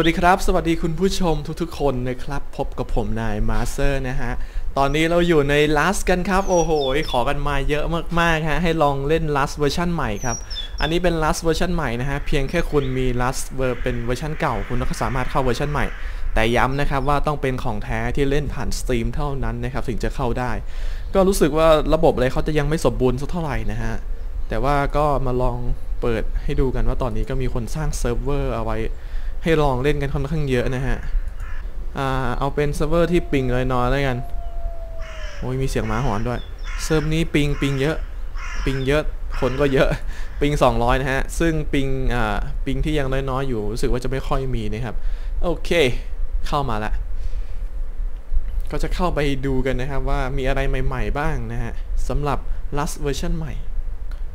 สวัสดีครับ สวัสดีคุณผู้ชมทุกๆ คนนะครับ พบกับผมนายมาสเตอร์นะฮะ ตอนนี้เราอยู่ใน Last กันครับ โอ้โห ขอกันมาเยอะมากๆฮะ ให้ลองเล่น Last เวอร์ชันใหม่ครับ อันนี้เป็น Last เวอร์ชันใหม่นะฮะ เพียงแค่คุณมี Last เวอร์เป็นเวอร์ชันเก่า คุณก็สามารถเข้าเวอร์ชันใหม่ แต่ย้ำนะครับว่าต้องเป็นของแท้ที่เล่นผ่านสตรีมเท่านั้นนะครับถึงจะเข้าได้ ก็รู้สึกว่าระบบอะไรเขาจะยังไม่สมบูรณ์สักเท่าไหร่นะฮะ แต่ว่าก็มาลองเปิดให้ดูกันว่าตอนนี้ก็มีคนสร้างเซิร์ฟเวอร์เอาไว้ ให้ลองเล่นกันค่อนข้างเยอะนะฮะ อ่า เอาเป็นเซิร์ฟเวอร์ที่ปิงน้อยๆแล้วกัน โอ้ยมีเสียงหมาหอนด้วย เซิร์ฟนี้ปิงปิงเยอะ ปิงเยอะ คนก็เยอะ ปิง 200 นะฮะ ซึ่งปิง อ่า ปิงที่ยังน้อยๆอยู่ รู้สึกว่าจะไม่ค่อยมีนะครับ โอเค เข้ามาละ ก็จะเข้าไปดูกันนะครับว่ามีอะไรใหม่ ๆ บ้างนะฮะสำหรับ last version ใหม่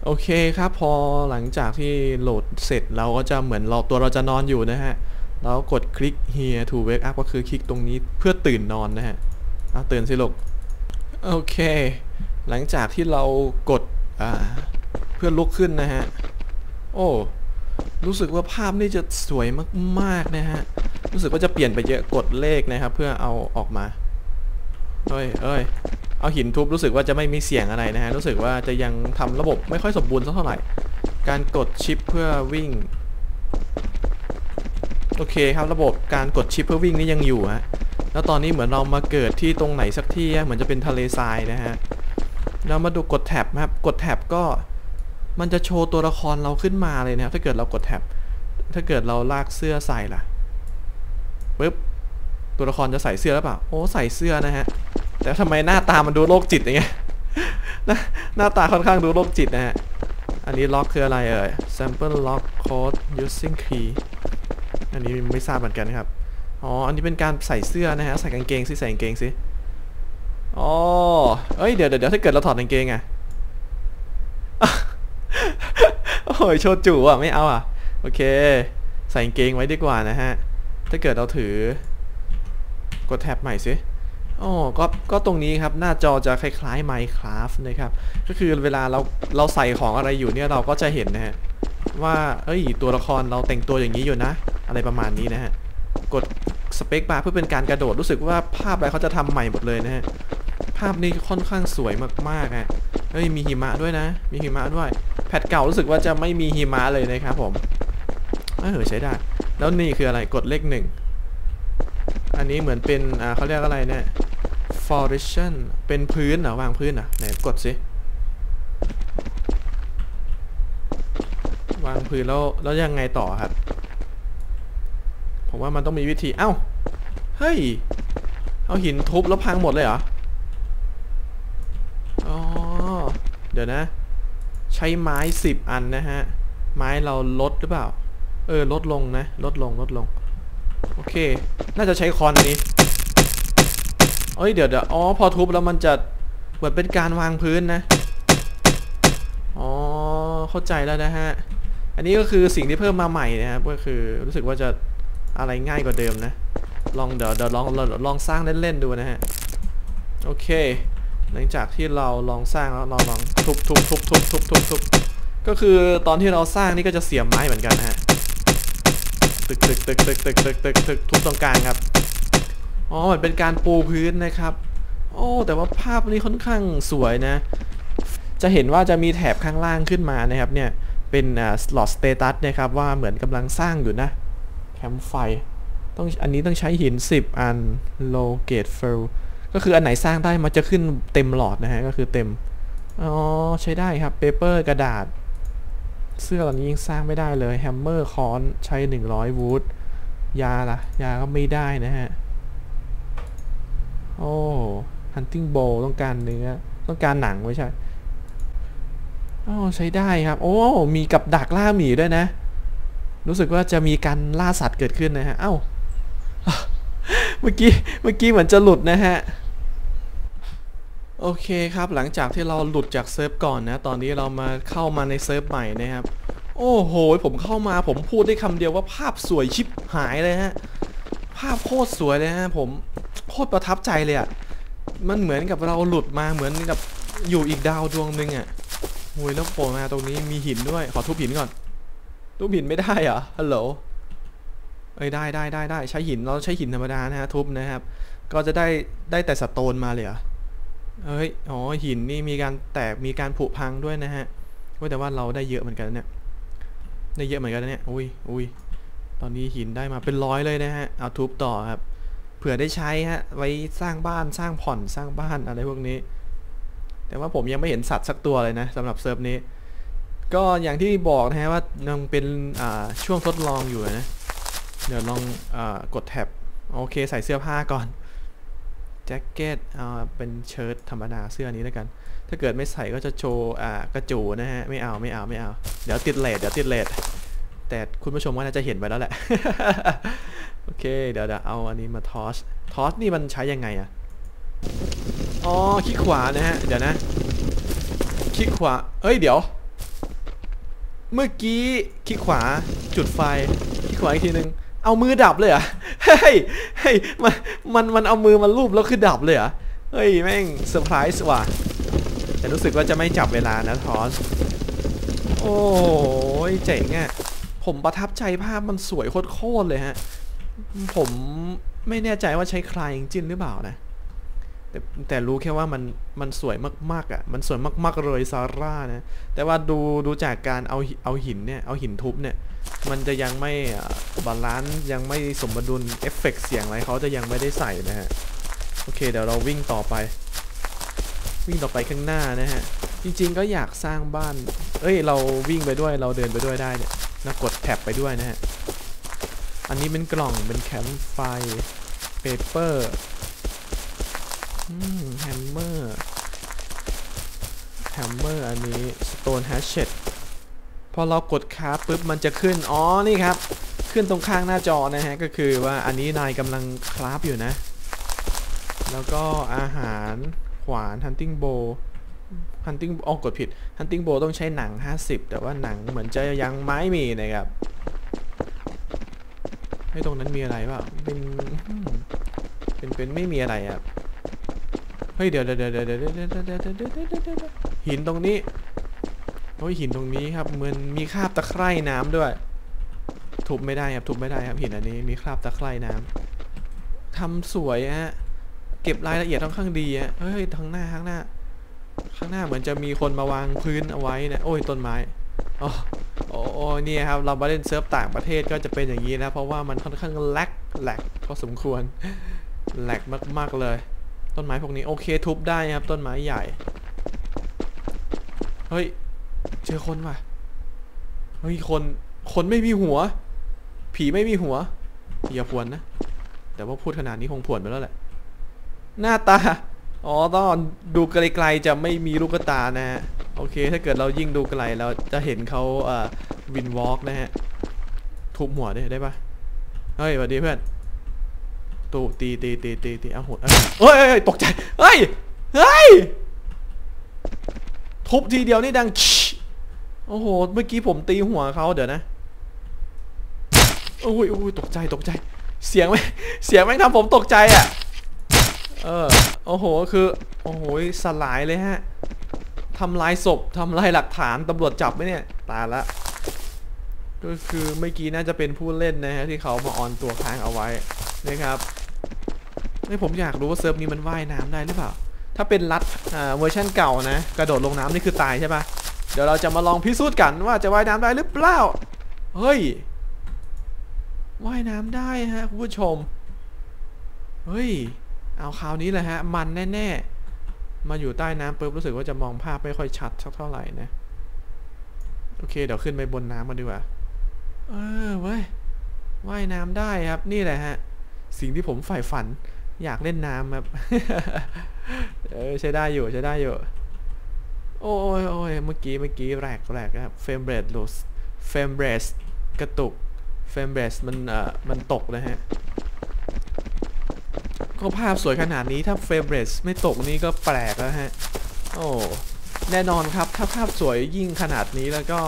โอเคครับพอหลังจากที่โหลดเสร็จเราก็จะเหมือนเราตัวเราจะนอนอยู่นะฮะ แล้วกดคลิก here to wake up ก็คือคลิกตรงนี้เพื่อตื่นนอนนะฮะเอาตื่นสิลูกโอเค หลังจากที่เรากดอ่าเพื่อลุกขึ้นนะฮะ โอ้รู้สึกว่าภาพนี่จะสวยมากๆนะฮะ รู้สึกว่าจะเปลี่ยนไปเยอะกดเลขนะครับ เพื่อเอาออกมาเอ้ยเอ้ย เอาหินทุบรู้สึกว่าจะไม่มีเสียงอะไรนะฮะ รู้สึกว่าจะยังทำระบบไม่ค่อยสมบูรณ์สักเท่าไหร่ การกดชิปเพื่อวิ่ง โอเคครับระบบการกดชิปเพื่อวิ่งนี่ยังอยู่ฮะ แล้วตอนนี้เหมือนเรามาเกิดที่ตรงไหนสักที่เหมือนจะเป็นทะเลทรายนะฮะ เรามาดูกดแท็บครับ กดแท็บก็มันจะโชว์ตัวละครเราขึ้นมาเลยนะครับ ถ้าเกิดเรากดแท็บ ถ้าเกิดเราลากเสื้อใส่ล่ะปึ๊บ ตัวละครจะใส่เสื้อหรือเปล่า โอ้ใส่เสื้อนะฮะ แต่ทำไมหน้าตามันดูโรคจิตอย่างเงี้ยหน้าหน้าตาค่อนข้างดูโรคจิตนะฮะ อันนี้ล็อกคืออะไรเอ่ย sample lock code using key อันนี้ไม่ทราบเหมือนกันครับ อ๋อ อันนี้เป็นการใส่เสื้อนะฮะ ใส่กางเกงสิใส่กางเกงสิ อ๋อ เอ้ย เดี๋ยวเดี๋ยวถ้าเกิดเราถอดกางเกงอะโอ้ยโชจู่อะไม่เอาอะโอเค ใส่กางเกงไว้ดีกว่านะฮะ ถ้าเกิดเราถือกดแท็บใหม่สิ อ๋อก็ก็ตรงนี้ครับหน้าจอจะคล้ายๆ Minecraft นะครับ ก็คือเวลาเราเราใส่ของอะไรอยู่เนี่ยเราก็จะเห็นนะฮะว่าเอ้ยตัวละครเราแต่งตัวอย่างนี้อยู่นะ อะไรประมาณนี้นะฮะกดสเปคบาร์เพื่อเป็นการกระโดดรู้สึกว่าภาพอะไรเขาจะทำใหม่หมดเลยนะฮะภาพนี้ค่อนข้างสวยมากๆอะเฮ้ยมีหิมะด้วยนะ มีหิมะด้วย แพทเก่ารู้สึกว่าจะไม่มีหิมะเลยนะครับผมเออใช้ได้ แล้วนี่คืออะไรกดเลขหนึ่งอันนี้เหมือนเป็นอ่าเขาเรียกอะไรเนี่ย foundation เป็นพื้นเหรอวางพื้นเหรอไหนกดสิ วางพื้นแล้วแล้วยังไงต่อครับ ผมว่ามันต้องมีวิธี เอ้า เฮ้ย เอาหินทุบแล้วพังหมดเลยเหรอ อ๋อ เดี๋ยวนะ ใช้ไม้สิบอันนะฮะ ไม้เราลดหรือเปล่า เออ ลดลงนะ ลดลง ลดลง โอเค น่าจะใช้คอนอันนี้ เอ้ยเดี๋ยวเดี๋ยวอ๋อพอทุบแล้วมันจะเหมือนเป็นการวางพื้นนะ อ๋อเข้าใจแล้วนะฮะ อันนี้ก็คือสิ่งที่เพิ่มมาใหม่นะครับก็คือรู้สึกว่าจะอะไรง่ายกว่าเดิมนะ ลองเดี๋ยวเดี๋ยวลองลองลองสร้างเล่นๆดูนะฮะ โอเค หลังจากที่เราลองสร้างแล้วเราลองทุบทุบทุบทุบทุบทุบทุบก็คือตอนที่เราสร้างนี่ก็จะเสียบไม้เหมือนกันนะฮะ ตึกตึกตึกตึกตึกตึกตึกตึกทุบตรงกลางครับ อ๋อมันเป็นการปูพื้นนะครับ โอ้ แต่ว่าภาพนี้ค่อนข้างสวยนะ จะเห็นว่าจะมีแถบข้างล่างขึ้นมานะครับเนี่ย เป็นอ่า slot status นะครับว่าเหมือนกำลังสร้างอยู่นะ แคมป์ไฟ ต้องอันนี้ต้องใช้หิน 10 อัน low gate fill ก็คืออันไหนสร้างได้มันจะขึ้นเต็มหลอดนะฮะ ก็คือเต็ม อ๋อ ใช้ได้ครับ paper กระดาษ เสื้อเหล่านี้ยังสร้างไม่ได้เลยแฮมเมอร์คอนใช้ 100 วูดยาล่ะ ยาก็ไม่ได้นะฮะ โอ้ hunting bow ต้องการเนื้อ ต้องการหนังไม่ใช่อ๋อใช้ได้ครับ โอ้ มีกับดักล่าหมีด้วยนะ รู้สึกว่าจะมีการล่าสัตว์เกิดขึ้นนะฮะ เอ้า เมื่อกี้ เมื่อกี้เหมือนจะหลุดนะฮะ โอเคครับ หลังจากที่เราหลุดจากเซิร์ฟก่อนนะ ตอนนี้เรามาเข้ามาในเซิร์ฟใหม่นะครับ โอ้โห ผมเข้ามา ผมพูดได้คำเดียวว่าภาพสวยชิบหายเลยฮะ ภาพโคตรสวยเลยฮะผม โคตรประทับใจเลยอะ่ะ มันเหมือนกับเราหลุดมาเหมือนกับอยู่อีกดาวดวงหนึ่งอะ่ะโอ้ยแล้วโผล่มาตรงนี้มีหินด้วย ขอทุบหินก่อน ทุบหินไม่ได้เหรอ ฮัลโหล เอ้ยได้ได้ได้ได้ใช้หินเราใช้หินธรรมดานะฮะทุบนะครับ ก็จะได้ได้แต่สโตนมาเลยเหรอ เอ้ย อ๋อหินนี่มีการแตกมีการผุพังด้วยนะฮะว้ยแต่ว่าเราได้เยอะเหมือนกันเนี่ย ได้เยอะเหมือนกันเนี่ย อุ้ยอุ้ยตอนนี้หินได้มาเป็นร้อยเลยนะฮะ เอาทุบต่อครับ ผื่อได้ใช้ฮะ ไว้สร้างบ้านสร้างผ่อนสร้างบ้านอะไรพวกนี้ แต่ว่าผมยังไม่เห็นสัตว์สักตัวเลยนะสำหรับเซิร์ฟนี้ ก็อย่างที่บอกนะฮะว่ายังเป็นช่วงทดลองอยู่นะ เดี๋ยวลองอกดแท็บโอเคใส่เสื้อผ้าก่อนแจ็คเก็ตเป็นเชิ้ตธรรมดาเสื้อนี้แล้วกัน ถ้าเกิดไม่ใส่ก็จะโชว์กระจูนะฮะไม่เอาไม่เอาไม่เอา เดี๋ยวติดเลทเดี๋ยวติดเลทแต่คุณผู้ชมก็น่าจะเห็นไปแล้วแหละ อเคเดี๋ยวเดี๋ยวเอาอันนี้มาทอสทอสนี่มันใช้ยังไงอะอ๋อคลิกขวานะฮะ เดี๋ยวนะ คลิกขวา เอ้ยเดี๋ยว เมื่อกี้คลิกขวาจุดไฟ คลิกขวาอีกทีนึง เอามือดับเลยอะเฮ้ยเฮ้ยมันมันมันเอามือมาลูบแล้วคือดับเลยอะเฮ้ยแม่งเซอร์ไพรส์ว่ะ แต่รู้สึกว่าจะไม่จับเวลานะทอส โอ้ยเจ๋งอะผมประทับใจภาพมันสวยโคตรเลยฮะ ผมไม่แน่ใจว่าใช้คลายจริงหรือเปล่านะ แต่แต่รู้แค่ว่ามันมันสวยมากๆอะ มันสวยมากๆเลยซาร่านะ แต่ว่าดูดูจากการเอาเอาหินเนี่ย เอาหินทุบเนี่ย มันจะยังไม่บาลานซ์ยังไม่สมดุลเอฟเฟกต์เสียงอะไรเขาจะยังไม่ได้ใส่นะฮะ โอเค เดี๋ยวเราวิ่งต่อไป วิ่งต่อไปข้างหน้านะฮะ จริงๆก็อยากสร้างบ้าน เอ้ย เราวิ่งไปด้วยเราเดินไปด้วยได้เนี่ยนะกดแท็บไปด้วยนะฮะ อันนี้เป็นกล่องเป็นแคมป์ไฟเปเปอร์แฮมเมอร์แฮมเมอร์อันนี้สโตนแฮชเชตพอเรากดคาร์ปุ๊บมันจะขึ้น อ๋อ นี่ครับ ขึ้นตรงข้างหน้าจอนะฮะ ก็คือว่าอันนี้นายกำลังคราฟอยู่นะ แล้วก็อาหารขวาน hunting bow hunting อ๋อกดผิด hunting bow ต้องใช้หนัง 50 แต่ว่าหนังเหมือนจะยังไม่มีนะครับ ให้ตรงนั้นมีอะไรเปล่าเป็นเป็นเป็นไม่มีอะไรอะเฮ้ยเดี๋ยวเดี๋ยวเดี๋ยวเดี๋ยวเดี๋ยวเดี๋ยวเดี๋ยวเดี๋ยวเหินตรงนี้โอ้ยหินตรงนี้ครับเหมือนมีคราบตะไคร่น้ำด้วย ทุบไม่ได้ครับทุบไม่ได้ครับหินอันนี้มีคราบตะไคร่น้ำทำสวยฮะเก็บรายละเอียดค่อนข้างดีฮะเฮ้ยทางหน้าข้างหน้า ข้างหน้าเหมือนจะมีคนมาวางพื้นเอาไว้นะโอ้ยต้นไม้อ๋อ เนี่ยครับเรามาเล่นเซิร์ฟต่างประเทศก็จะเป็นอย่างนี้นะ เพราะว่ามันค่อนข้างแลกแลกพอสมควรแหลกมาก ๆ เลย ต้นไม้พวกนี้โอเคทุบได้ครับต้นไม้ใหญ่ เฮ้ย เจอคนว่ะ เฮ้ย คน คนไม่มีหัว ผีไม่มีหัวอย่าพวนนะ แต่ว่าพูดขนาดนี้คงผวนไปแล้วแหละ หน้าตา อ๋อตอนดูไกลๆจะไม่มีลูกตานะฮะ โอเค ถ้าเกิดเรายิ่งดูไกลเราจะเห็นเขาเอ่อ วินวอล์กนะฮะ ทุบหัวได้ได้ปะเฮ้ยสวัสดีเพื่อนตูตีตีตีตีตีเอาหัวเอ้ยเฮ้ยเฮ้ยตกใจเฮ้ยเฮ้ยทุบทีเดียวนี่ดังโอ้โห เมื่อกี้ผมตีหัวเขาเดี๋ยวนะโอ้ยโอ้ยตกใจตกใจ เสียงไหมเสียงแม่งทำผมตกใจอะ เออ โอ้โห คือ โอ้โห สลายเลยฮะทำลายศพทำลายหลักฐานตำรวจจับไหมเนี่ย ตายละ ก็คือเมื่อกี้น่าจะเป็นผู้เล่นนะฮะที่เขามาออนตัวค้างเอาไว้นะครับนี่ผมอยากรู้ว่าเซิร์ฟนี้มันว่ายน้ำได้หรือเปล่า ถ้าเป็นรัดเวอร์ชันเก่านะ กระโดดลงน้ำนี่คือตายใช่ปะเดี๋ยวเราจะมาลองพิสูจน์กันว่าจะว่ายน้ำได้หรือเปล่า เฮ้ย ว่ายน้ำได้ฮะคุณผู้ชม เฮ้ย เอาคราวนี้แหละฮะ มันแน่ๆ มาอยู่ใต้น้ำปุ๊บรู้สึกว่าจะมองภาพไม่ค่อยชัดสักเท่าไหร่นะ โอเค เดี๋ยวขึ้นไปบนน้ำมาดีกว่า เออเว้ยว่ายน้ำได้ครับนี่แหละฮะ สิ่งที่ผมใฝ่ฝัน อยากเล่นน้ำครับ เออใช้ได้อยู่ใช้ได้อยู่ โอ้ยโอ้ยเมื่อกี้เมื่อกี้แรกแรกครับเฟรมเรทลสเฟรมเรทกระตุกเฟรมเรทมันเอ่อมันตกนะฮะก็ภาพสวยขนาดนี้ถ้าเฟรมเรทไม่ตกนี่ก็แปลกแล้วฮะ โอ้แน่นอนครับ ถ้าภาพสวยยิ่งขนาดนี้แล้วก็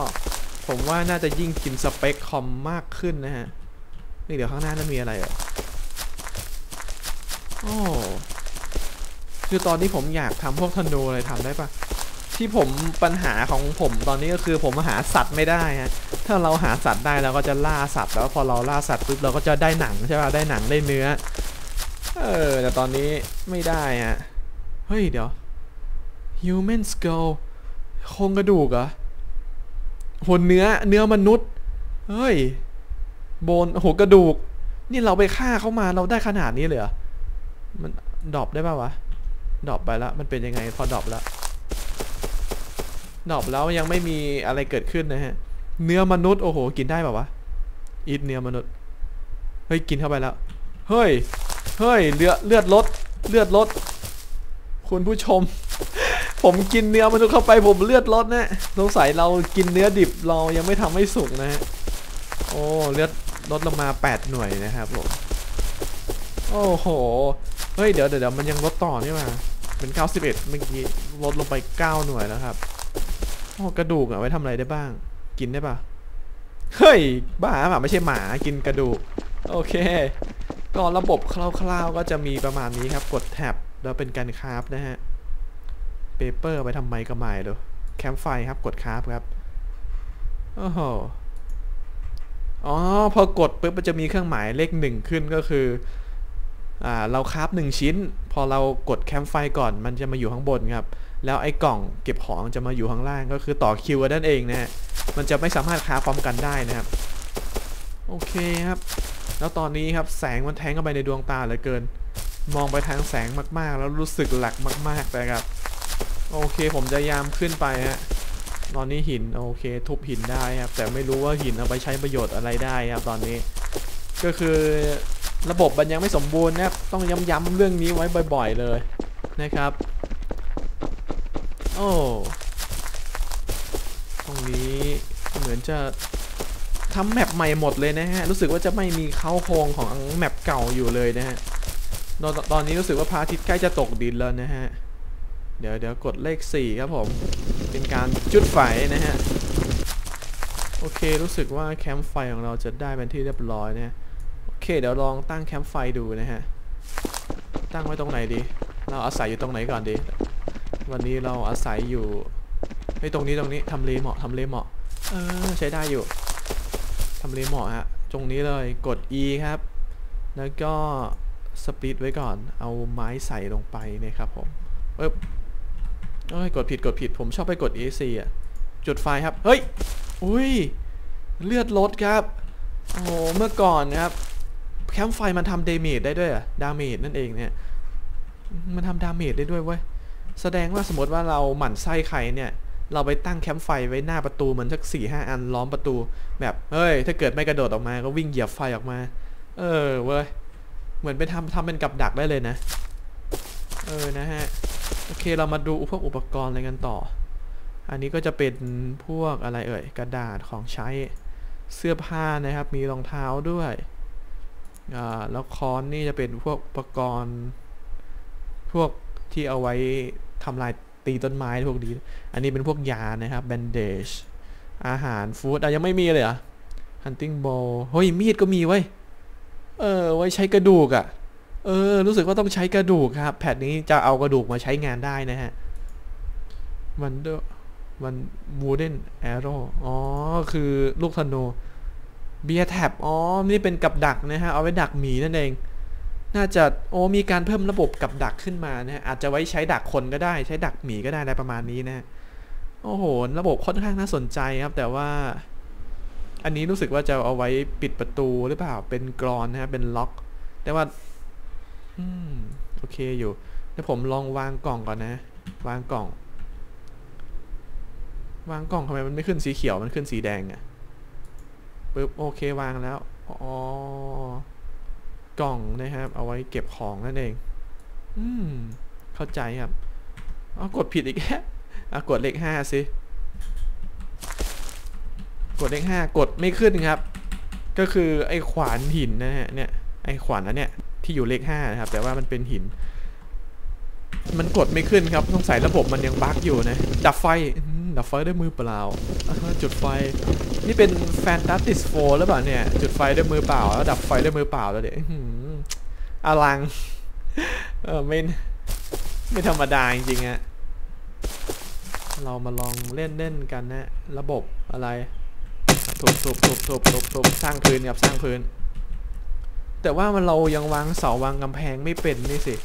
ผมว่าน่าจะยิ่งกินสเปคคอมมากขึ้นนะฮะ นี่เดี๋ยวข้างหน้านั้นมีอะไรอะโอ้คือตอนนี้ผมอยากทำพวกธนูอะไรทำได้ปะที่ผมปัญหาของผมตอนนี้ก็คือผมหาสัตว์ไม่ได้ฮะ ถ้าเราหาสัตว์ได้เราก็จะล่าสัตว์ แล้วพอเราล่าสัตว์ปุ๊บเราก็จะได้หนังใช่ป่ะ ได้หนังได้เนื้อ เออ แต่ตอนนี้ไม่ได้ฮะ เฮ้ยเดี๋ยว human skull โครงกระดูกเหรอ โหเนื้อเนื้อมนุษย์ เฮ้ย โบนโหกระดูก นี่เราไปฆ่าเขามาเราได้ขนาดนี้เลยเหรอ มันดรอปได้ป่าวะดรอปไปแล้วมันเป็นยังไงพอดรอปแล้วดรอปแล้วยังไม่มีอะไรเกิดขึ้นนะฮะ เนื้อมนุษย์โอ้โห กินได้ป่าวะอีทเนื้อมนุษย์ เฮ้ย กินเข้าไปแล้ว เฮ้ย เฮ้ย เลือดเลือดลด เลือดลด คุณผู้ชม ผมกินเนื้อมนุษย์เข้าไปผมเลือดลดนะสงสัยเรากินเนื้อดิบเรายังไม่ทำให้สุกนะฮะโอ้เลือดลดลงมา 8 หน่วยนะครับผมโอ้โหเฮ้ยเดี๋ยวเดี๋ยวมันยังลดต่อนี่มาเป็น 91 เมื่อกี้ลดลงไป 9 หน่วยแล้วครับโอ้กระดูกอะไว้ทำอะไรได้บ้าง กินได้ปะเฮ้ย บ้าเปะไม่ใช่หมากินกระดูก โอเค ก็ระบบคร่าวๆก็จะมีประมาณนี้ครับ กดแท็บแล้วเป็นการคราฟนะฮะ เปเปอร์ไปทำไมก็ไม่ดูแคมป์ไฟครับกดคราฟครับโอ้โหอ๋อพอกดปุ๊บมันจะมีเครื่องหมายเลขหนึ่งขึ้นก็คืออ่าเราคราฟหนึ่งชิ้น พอเรากดแคมป์ไฟก่อนมันจะมาอยู่ข้างบนครับ แล้วไอ้กล่องเก็บของจะมาอยู่ข้างล่างก็คือต่อคิวกันนั่นเองนะฮะมันจะไม่สามารถคราฟพร้อมกันได้นะครับ โอเคครับ แล้วตอนนี้ครับแสงมันแทงเข้าไปในดวงตาเหลือเกิน มองไปทางแสงมากๆ แล้วรู้สึกหลักมากๆเลยครับ โอเคผมจะยามขึ้นไปฮะตอนนี้หินโอเค ทุบหินได้ครับ แต่ไม่รู้ว่าหินเอาไปใช้ประโยชน์อะไรได้ครับตอนนี้ ก็คือระบบมันยังไม่สมบูรณ์นะครับต้องย้ำๆเรื่องนี้ไว้บ่อย ๆเลยนะครับ โอ้ตรงนี้เหมือนจะทำแมปใหม่หมดเลยนะฮะ รู้สึกว่าจะไม่มีเข้าโครงของแมปเก่าอยู่เลยนะฮะตอนตอนนี้รู้สึกว่าพระอาทิตย์ใกล้จะตกดินแล้วนะฮะ เดี๋ยวเดี๋ยวกดเลข 4 ครับผม เป็นการจุดไฟนะฮะ โอเครู้สึกว่าแคมป์ไฟของเราจะได้เป็นที่เรียบร้อยนะฮะ โอเค เดี๋ยวลองตั้งแคมป์ไฟดูนะฮะ ตั้งไว้ตรงไหนดี เราอาศัยอยู่ตรงไหนก่อนดี วันนี้เราอาศัยอยู่ไอ้ตรงนี้ตรงนี้ทำเลเหมาะทำเลเหมาะ เออใช้ได้อยู่ทำเลเหมาะฮะ ตรงนี้เลยกด E ครับ แล้วก็สปริตไว้ก่อน เอาไม้ใส่ลงไปเนี่ยครับผมปึ๊บ เอ้ยกดผิดกดผิดผมชอบไปกด EC อะ จุดไฟครับ เฮ้ย อุ้ย เลือดลดครับ โอ้เมื่อก่อนนะครับ แคมป์ไฟมันทำเดเมจได้ด้วยอะดาเมจนั่นเองเนี่ย มันทำดาเมจได้ด้วยเว้ย แสดงว่าสมมติว่าเราหมั่นไส้ใครเนี่ย เราไปตั้งแคมป์ไฟไว้หน้าประตูมือนสักสี่ห้าอันล้อมประตู แบบ เฮ้ย ถ้าเกิดไม่กระโดดออกมาก็วิ่งเหยียบไฟออกมา เออเว้ย เหมือนไปทำทำเป็นกับดักได้เลยนะ เออนะฮะ โอเคเรามาดูพวกอุปกรณ์อะไรกันต่อ อันนี้ก็จะเป็นพวกอะไรเอ่ยกระดาษของใช้เสื้อผ้านะครับ มีรองเท้าด้วยอ่าแล้วค้อนนี่จะเป็นพวกอุปกรณ์ พวกที่เอาไว้ทำลายตีต้นไม้พวกนี้ อันนี้เป็นพวกยานะครับแบนเดจอาหารฟู้ดอะยังไม่มีเลยอะ hunting bow เฮ้ยมีดก็มีไว้ เออ ไว้ใช้กระดูกอะ่ะ เออ รู้สึกว่าต้องใช้กระดูกครับ แพทนี้จะเอากระดูกมาใช้งานได้นะฮะวันเดอร์วันวูเดนแอโร่อ๋อ คือลูกธนูเบียร์แท็บอ๋อ นี่เป็นกับดักนะฮะ เอาไว้ดักหมีนั่นเอง น่าจะ โอ้มีการเพิ่มระบบกับดักขึ้นมานะฮะ อาจจะไว้ใช้ดักคนก็ได้ ใช้ดักหมีก็ได้อะไรประมาณนี้นะโอ้โห ระบบค่อนข้างน่าสนใจครับ แต่ว่า อันนี้รู้สึกว่าจะเอาไว้ปิดประตูหรือเปล่า เป็นกรอนนะฮะ เป็นล็อก แต่ว่า อืม โอเคอยู่เดี๋ยวผมลองวางกล่องก่อนนะ วางกล่อง วางกล่องทำไมมันไม่ขึ้นสีเขียวมันขึ้นสีแดงอะปึ๊บโอเควางแล้วอ๋อกล่องนะครับ เอาไว้เก็บของนั่นเอง อืม เข้าใจครับอ๋อกดผิดอีกแค่อะกดเลขห้าสิ กดเลขห้ากดไม่ขึ้นครับ ก็คือไอ้ขวานหินนะฮะเนี่ยไอ้ขวานนั้นเนี่ย ที่อยู่เลขห้านะครับ แต่ว่ามันเป็นหิน มันกดไม่ขึ้นครับต้องใส่ระบบมันยังบั๊กอยู่นะ ดับไฟ ดับไฟด้วยมือเปล่า จุดไฟ นี่เป็นแฟนตาติสโฟหรือเปล่าเนี่ย จุดไฟด้วยมือเปล่า แล้วดับไฟด้วยมือเปล่าแล้วเดี๋ยวอื้อหืออลัง เออไม่ไม่ธรรมดาจริงๆอะเรามาลองเล่นเล่นกันนะ ระบบอะไรทุบทุบทุบทุบทุบทุบสร้างพื้นครับสร้างพื้น แต่ว่ามันเรายังวางเสาวางกำแพงไม่เป็นนี่สิ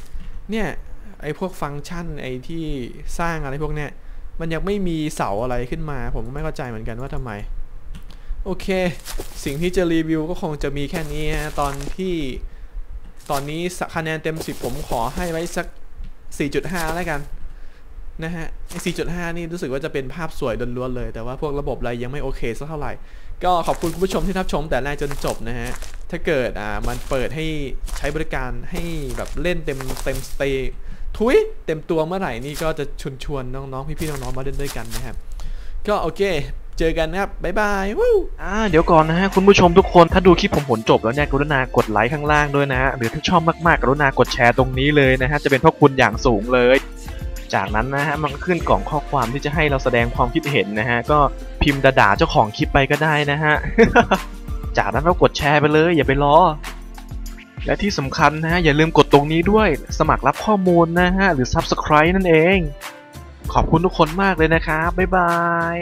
เนี่ยไอ้พวกฟังก์ชันไอ้ที่สร้างอะไรพวกเนี้ยมันยังไม่มีเสาอะไรขึ้นมา ผมก็ไม่เข้าใจเหมือนกันว่าทำไม โอเค สิ่งที่จะรีวิวก็คงจะมีแค่นี้ฮะตอนที่ตอนนี้คะแนนเต็ม 10 ผมขอให้ไว้สัก 4.5 แล้วกัน นะฮะไอ้4.5 นี่รู้สึกว่าจะเป็นภาพสวยล้วนๆเลย แต่ว่าพวกระบบอะไรยังไม่โอเคสักเท่าไหร่ ก็ขอบคุณคุณผู้ชมที่รับชมแต่แรกจนจบนะฮะ ถ้าเกิดอ่ามันเปิดให้ใช้บริการให้แบบเล่นเต็มเต็มสเตย์ทุยเต็มตัวเมื่อไหร่นี่ก็จะชวนชวนน้องๆ พี่ๆ น้องๆ มาเล่นด้วยกันนะครับ ก็โอเค เจอกันนะครับบ๊ายบายวู้อ่าเดี๋ยวก่อนนะฮะคุณผู้ชมทุกคนถ้าดูคลิปผมผลจบแล้วเนี่ยกรุณากดไลค์ข้างล่างด้วยนะฮะหรือถ้าชอบมากๆกรุณากดแชร์ตรงนี้เลยนะฮะจะเป็นพระคุณอย่างสูงเลย จากนั้นนะฮะมันก็ขึ้นกล่องข้อความที่จะให้เราแสดงความคิดเห็นนะฮะก็พิมพ์ด่าเจ้าของคลิปไปก็ได้นะฮะจากนั้นเรากดแชร์ไปเลยอย่าไปรอและที่สำคัญนะฮะอย่าลืมกดตรงนี้ด้วย สมัครรับข้อมูลนะฮะหรือ Subscribe นั่นเอง ขอบคุณทุกคนมากเลยนะครับบ๊ายบาย